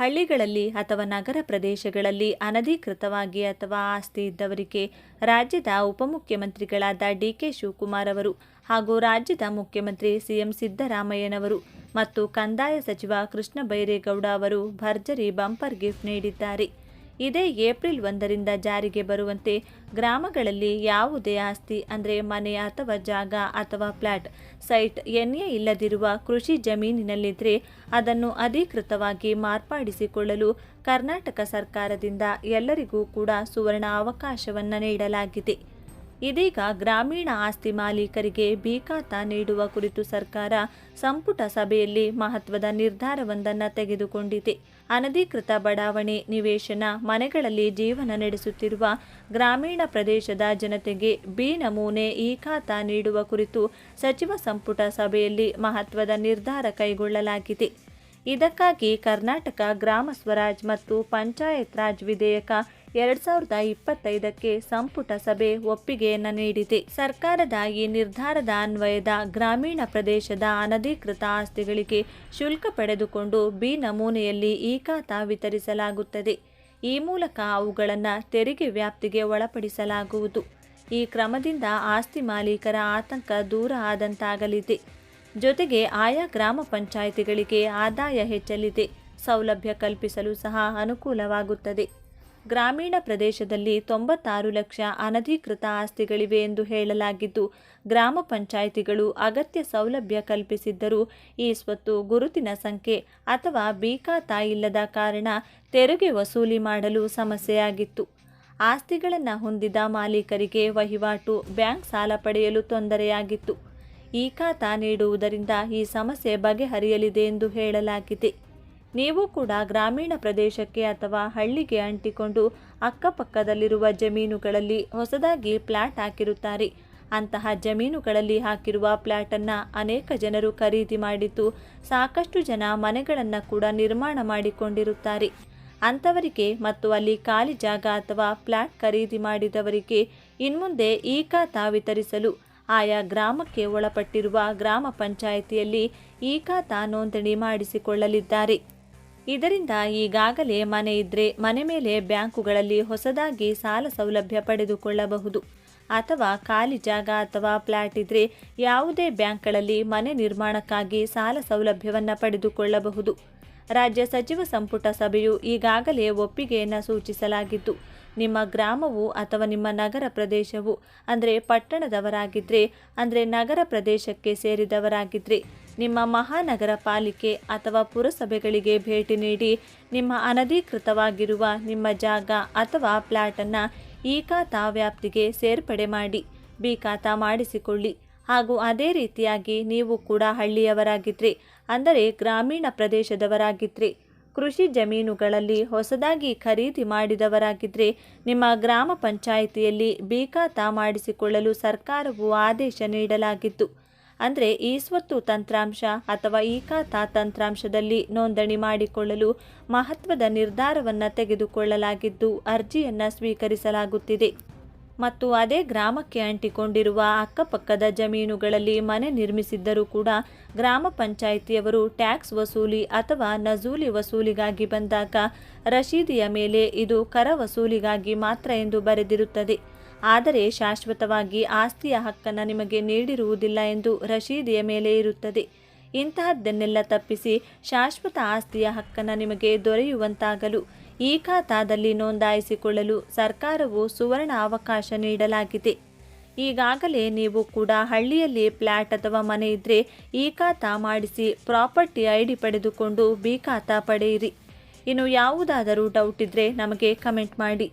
ಹಳ್ಳಿಗಳಲ್ಲಿ ಅಥವಾ ನಗರ ಪ್ರದೇಶಗಳಲ್ಲಿ ಅನಧಿಕೃತವಾಗಿ ಅಥವಾ ಆಸ್ತಿ ಇದ್ದವರಿಗೆ ರಾಜ್ಯದ ಉಪಮುಖ್ಯಮಂತ್ರಿಗಳಾದ ಡಿ ಕೆ ಶಿವಕುಮಾರ್ ಅವರು ಹಾಗೂ ರಾಜ್ಯದ ಮುಖ್ಯಮಂತ್ರಿ ಸಿಎಂ ಸಿದ್ದರಾಮಯ್ಯನವರು ಮತ್ತು ಕಂದಾಯ ಸಚಿವ ಕೃಷ್ಣ ಬೈರೇಗೌಡ ಅವರು ಭರ್ಜರಿ ಬಂಪರ್ ಗಿಫ್ಟ್ ನೀಡಿದ್ದಾರೆ. ಇದೇ ಏಪ್ರಿಲ್ ಒಂದರಿಂದ ಜಾರಿಗೆ ಬರುವಂತೆ ಗ್ರಾಮಗಳಲ್ಲಿ ಯಾವುದೇ ಆಸ್ತಿ, ಅಂದರೆ ಮನೆ ಅಥವಾ ಜಾಗ ಅಥವಾ ಫ್ಲ್ಯಾಟ್ ಸೈಟ್ ಎನ್ಎ ಇಲ್ಲದಿರುವ ಕೃಷಿ ಜಮೀನಿನಲ್ಲಿದ್ದರೆ ಅದನ್ನು ಅಧಿಕೃತವಾಗಿ ಮಾರ್ಪಾಡಿಸಿಕೊಳ್ಳಲು ಕರ್ನಾಟಕ ಸರ್ಕಾರದಿಂದ ಎಲ್ಲರಿಗೂ ಕೂಡ ಸುವರ್ಣ ಅವಕಾಶವನ್ನು ನೀಡಲಾಗಿದೆ. ಇದೀಗ ಗ್ರಾಮೀಣ ಆಸ್ತಿ ಮಾಲೀಕರಿಗೆ ಬೀಕಾತ ನೀಡುವ ಕುರಿತು ಸರ್ಕಾರ ಸಂಪುಟ ಸಭೆಯಲ್ಲಿ ಮಹತ್ವದ ನಿರ್ಧಾರವೊಂದನ್ನು ತೆಗೆದುಕೊಂಡಿದೆ. ಅನಧಿಕೃತ ಬಡಾವಣೆ ನಿವೇಶನ ಮನೆಗಳಲ್ಲಿ ಜೀವನ ನಡೆಸುತ್ತಿರುವ ಗ್ರಾಮೀಣ ಪ್ರದೇಶದ ಜನತೆಗೆ ಬಿ ನಮೂನೆ ಈ ಖಾತಾ ನೀಡುವ ಕುರಿತು ಸಚಿವ ಸಂಪುಟ ಸಭೆಯಲ್ಲಿ ಮಹತ್ವದ ನಿರ್ಧಾರ ಕೈಗೊಳ್ಳಲಾಗಿದೆ. ಇದಕ್ಕಾಗಿ ಕರ್ನಾಟಕ ಗ್ರಾಮ ಸ್ವರಾಜ್ ಮತ್ತು ಪಂಚಾಯತ್ ರಾಜ್ ವಿಧೇಯಕ ಎರಡ್ ಸಾವಿರದ ಇಪ್ಪತ್ತೈದಕ್ಕೆ ಸಂಪುಟ ಸಭೆ ಒಪ್ಪಿಗೆಯನ್ನು ನೀಡಿದೆ. ಸರ್ಕಾರದ ಈ ನಿರ್ಧಾರದ ಅನ್ವಯದ ಗ್ರಾಮೀಣ ಪ್ರದೇಶದ ಅನಧಿಕೃತ ಆಸ್ತಿಗಳಿಗೆ ಶುಲ್ಕ ಪಡೆದುಕೊಂಡು ಬಿ ನಮೂನೆಯಲ್ಲಿ ಈ ಖಾತಾ ವಿತರಿಸಲಾಗುತ್ತದೆ. ಈ ಮೂಲಕ ಅವುಗಳನ್ನು ತೆರಿಗೆ ವ್ಯಾಪ್ತಿಗೆ ಒಳಪಡಿಸಲಾಗುವುದು. ಈ ಕ್ರಮದಿಂದ ಆಸ್ತಿ ಮಾಲೀಕರ ಆತಂಕ ದೂರ ಆದಂತಾಗಲಿದೆ. ಜೊತೆಗೆ ಆಯಾ ಗ್ರಾಮ ಪಂಚಾಯಿತಿಗಳಿಗೆ ಆದಾಯ ಹೆಚ್ಚಲಿದೆ. ಸೌಲಭ್ಯ ಕಲ್ಪಿಸಲು ಸಹ ಅನುಕೂಲವಾಗುತ್ತದೆ. ಗ್ರಾಮೀಣ ಪ್ರದೇಶದಲ್ಲಿ ತೊಂಬತ್ತಾರು ಲಕ್ಷ ಅನಧಿಕೃತ ಆಸ್ತಿಗಳಿವೆ ಎಂದು ಹೇಳಲಾಗಿದ್ದು, ಗ್ರಾಮ ಪಂಚಾಯಿತಿಗಳು ಅಗತ್ಯ ಸೌಲಭ್ಯ ಕಲ್ಪಿಸಿದ್ದರೂ ಈ ಸ್ವತ್ತು ಗುರುತಿನ ಸಂಖ್ಯೆ ಅಥವಾ ಬೀಕಾತಾ ಇಲ್ಲದ ಕಾರಣ ತೆರಿಗೆ ವಸೂಲಿ ಮಾಡಲು ಸಮಸ್ಯೆಯಾಗಿತ್ತು. ಆಸ್ತಿಗಳನ್ನು ಹೊಂದಿದ ಮಾಲೀಕರಿಗೆ ವಹಿವಾಟು, ಬ್ಯಾಂಕ್ ಸಾಲ ಪಡೆಯಲು ತೊಂದರೆಯಾಗಿತ್ತು. ಈ ಖಾತಾ ನೀಡುವುದರಿಂದ ಈ ಸಮಸ್ಯೆ ಬಗೆಹರಿಯಲಿದೆ ಎಂದು ಹೇಳಲಾಗಿದೆ. ನೀವು ಕೂಡ ಗ್ರಾಮೀಣ ಪ್ರದೇಶಕ್ಕೆ ಅಥವಾ ಹಳ್ಳಿಗೆ ಅಂಟಿಕೊಂಡು ಅಕ್ಕಪಕ್ಕದಲ್ಲಿರುವ ಜಮೀನುಗಳಲ್ಲಿ ಹೊಸದಾಗಿ ಪ್ಲಾಟ್ ಹಾಕಿರುತ್ತಾರೆ. ಅಂತಹ ಜಮೀನುಗಳಲ್ಲಿ ಹಾಕಿರುವ ಪ್ಲಾಟನ್ನು ಅನೇಕ ಜನರು ಖರೀದಿ ಮಾಡಿದ್ದು ಸಾಕಷ್ಟು ಜನ ಮನೆಗಳನ್ನು ಕೂಡ ನಿರ್ಮಾಣ ಮಾಡಿಕೊಂಡಿರುತ್ತಾರೆ. ಅಂಥವರಿಗೆ ಮತ್ತು ಅಲ್ಲಿ ಖಾಲಿ ಜಾಗ ಅಥವಾ ಫ್ಲ್ಯಾಟ್ ಖರೀದಿ ಮಾಡಿದವರಿಗೆ ಇನ್ಮುಂದೆ ಈ ಖಾತಾ ವಿತರಿಸಲು ಆಯಾ ಗ್ರಾಮಕ್ಕೆ ಒಳಪಟ್ಟಿರುವ ಗ್ರಾಮ ಪಂಚಾಯಿತಿಯಲ್ಲಿ ಈ ಖಾತಾ ನೋಂದಣಿ ಮಾಡಿಸಿಕೊಳ್ಳಲಿದ್ದಾರೆ. ಇದರಿಂದ ಈಗಾಗಲೇ ಮನೆ ಇದ್ರೆ ಮನೆ ಮೇಲೆ ಬ್ಯಾಂಕುಗಳಲ್ಲಿ ಹೊಸದಾಗಿ ಸಾಲ ಸೌಲಭ್ಯ ಪಡೆದುಕೊಳ್ಳಬಹುದು. ಅಥವಾ ಖಾಲಿ ಜಾಗ ಅಥವಾ ಫ್ಲ್ಯಾಟ್ ಇದ್ದರೆ ಯಾವುದೇ ಬ್ಯಾಂಕ್ಗಳಲ್ಲಿ ಮನೆ ನಿರ್ಮಾಣಕ್ಕಾಗಿ ಸಾಲ ಸೌಲಭ್ಯವನ್ನು ಪಡೆದುಕೊಳ್ಳಬಹುದು. ರಾಜ್ಯ ಸಚಿವ ಸಂಪುಟ ಸಭೆಯು ಈಗಾಗಲೇ ಒಪ್ಪಿಗೆಯನ್ನು ಸೂಚಿಸಲಾಗಿದ್ದು ನಿಮ್ಮ ಗ್ರಾಮವು ಅಥವಾ ನಿಮ್ಮ ನಗರ ಪ್ರದೇಶವು ಅಂದರೆ ಪಟ್ಟಣದವರಾಗಿದ್ದರೆ ಅಂದರೆ ನಗರ ಪ್ರದೇಶಕ್ಕೆ ಸೇರಿದವರಾಗಿದ್ದರೆ ನಿಮ್ಮ ಮಹಾನಗರ ಪಾಲಿಕೆ ಅಥವಾ ಪುರಸಭೆಗಳಿಗೆ ಭೇಟಿ ನೀಡಿ ನಿಮ್ಮ ಅನಧಿಕೃತವಾಗಿರುವ ನಿಮ್ಮ ಜಾಗ ಅಥವಾ ಫ್ಲ್ಯಾಟನ್ನು ಈ ಖಾತಾ ವ್ಯಾಪ್ತಿಗೆ ಸೇರ್ಪಡೆ ಮಾಡಿ. ಬಿ ಖಾತಾ ಮಾಡಿಸಿಕೊಳ್ಳಿ. ಹಾಗೂ ಅದೇ ರೀತಿಯಾಗಿ ನೀವು ಕೂಡ ಹಳ್ಳಿಯವರಾಗಿದ್ರಿ, ಅಂದರೆ ಗ್ರಾಮೀಣ ಪ್ರದೇಶದವರಾಗಿದ್ರಿ. ಕೃಷಿ ಜಮೀನುಗಳಲ್ಲಿ ಹೊಸದಾಗಿ ಖರೀದಿ ಮಾಡಿದವರಾಗಿದ್ದರೆ ನಿಮ್ಮ ಗ್ರಾಮ ಪಂಚಾಯಿತಿಯಲ್ಲಿ ಬೀಕಾತ ಮಾಡಿಸಿಕೊಳ್ಳಲು ಸರ್ಕಾರವು ಆದೇಶ ನೀಡಲಾಗಿತ್ತು. ಅಂದರೆ ಈ ಸ್ವತ್ತು ತಂತ್ರಾಂಶ ಅಥವಾ ಈ ಖಾತಾ ತಂತ್ರಾಂಶದಲ್ಲಿ ನೋಂದಣಿ ಮಾಡಿಕೊಳ್ಳಲು ಮಹತ್ವದ ನಿರ್ಧಾರವನ್ನು ತೆಗೆದುಕೊಳ್ಳಲಾಗಿದ್ದು ಅರ್ಜಿಯನ್ನು ಸ್ವೀಕರಿಸಲಾಗುತ್ತಿದೆ. ಮತ್ತು ಅದೇ ಗ್ರಾಮಕ್ಕೆ ಅಂಟಿಕೊಂಡಿರುವ ಅಕ್ಕಪಕ್ಕದ ಜಮೀನುಗಳಲ್ಲಿ ಮನೆ ನಿರ್ಮಿಸಿದ್ದರೂ ಕೂಡ ಗ್ರಾಮ ಪಂಚಾಯಿತಿಯವರು ಟ್ಯಾಕ್ಸ್ ವಸೂಲಿ ಅಥವಾ ನಜೂಲಿ ವಸೂಲಿಗಾಗಿ ಬಂದಾಗ ರಶೀದಿಯ ಮೇಲೆ ಇದು ಕರ ವಸೂಲಿಗಾಗಿ ಮಾತ್ರ ಎಂದು ಬರೆದಿರುತ್ತದೆ. ಆದರೆ ಶಾಶ್ವತವಾಗಿ ಆಸ್ತಿಯ ಹಕ್ಕನ್ನು ನಿಮಗೆ ನೀಡಿರುವುದಿಲ್ಲ ಎಂದು ರಶೀದಿಯ ಮೇಲೆ ಇರುತ್ತದೆ. ಇಂತಹದ್ದನ್ನೆಲ್ಲ ತಪ್ಪಿಸಿ ಶಾಶ್ವತ ಆಸ್ತಿಯ ಹಕ್ಕನ್ನು ನಿಮಗೆ ದೊರೆಯುವಂತಾಗಲು ಈ ಖಾತಾದಲ್ಲಿ ನೋಂದಾಯಿಸಿಕೊಳ್ಳಲು ಸರ್ಕಾರವು ಸುವರ್ಣ ಅವಕಾಶ ನೀಡಲಾಗಿದೆ. ಈಗಾಗಲೇ ನೀವು ಕೂಡ ಹಳ್ಳಿಯಲ್ಲಿ ಫ್ಲ್ಯಾಟ್ ಅಥವಾ ಮನೆ ಇದ್ದರೆ ಈ ಖಾತಾ ಮಾಡಿಸಿ ಪ್ರಾಪರ್ಟಿ ಐ ಡಿ ಪಡೆದುಕೊಂಡು ಬಿ ಖಾತಾ ಪಡೆಯಿರಿ. ಇನ್ನು ಯಾವುದಾದರೂ ಡೌಟ್ ಇದ್ದರೆ ನಮಗೆ ಕಮೆಂಟ್ ಮಾಡಿ.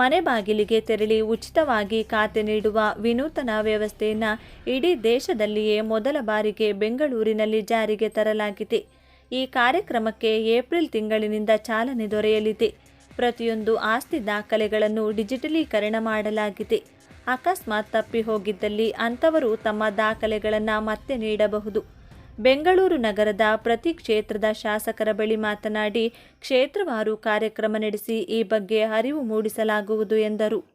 ಮನೆ ಬಾಗಿಲಿಗೆ ತೆರಳಿ ಉಚಿತವಾಗಿ ಖಾತೆ ನೀಡುವ ವಿನೂತನ ವ್ಯವಸ್ಥೆಯನ್ನು ಇಡೀ ದೇಶದಲ್ಲಿಯೇ ಮೊದಲ ಬಾರಿಗೆ ಬೆಂಗಳೂರಿನಲ್ಲಿ ಜಾರಿಗೆ ತರಲಾಗಿದೆ. ಈ ಕಾರ್ಯಕ್ರಮಕ್ಕೆ ಏಪ್ರಿಲ್ ತಿಂಗಳಿನಿಂದ ಚಾಲನೆ ದೊರೆಯಲಿದೆ. ಪ್ರತಿಯೊಂದು ಆಸ್ತಿ ದಾಖಲೆಗಳನ್ನು ಡಿಜಿಟಲೀಕರಣ ಮಾಡಲಾಗಿದೆ. ಅಕಸ್ಮಾತ್ ತಪ್ಪಿ ಹೋಗಿದ್ದಲ್ಲಿ ಅಂಥವರು ತಮ್ಮ ದಾಖಲೆಗಳನ್ನು ಮತ್ತೆ ನೀಡಬಹುದು. ಬೆಂಗಳೂರು ನಗರದ ಪ್ರತಿ ಕ್ಷೇತ್ರದ ಶಾಸಕರ ಬಳಿ ಮಾತನಾಡಿ, ಕ್ಷೇತ್ರವಾರು ಕಾರ್ಯಕ್ರಮ ನಡೆಸಿ ಈ ಬಗ್ಗೆ ಅರಿವು ಮೂಡಿಸಲಾಗುವುದು ಎಂದರು.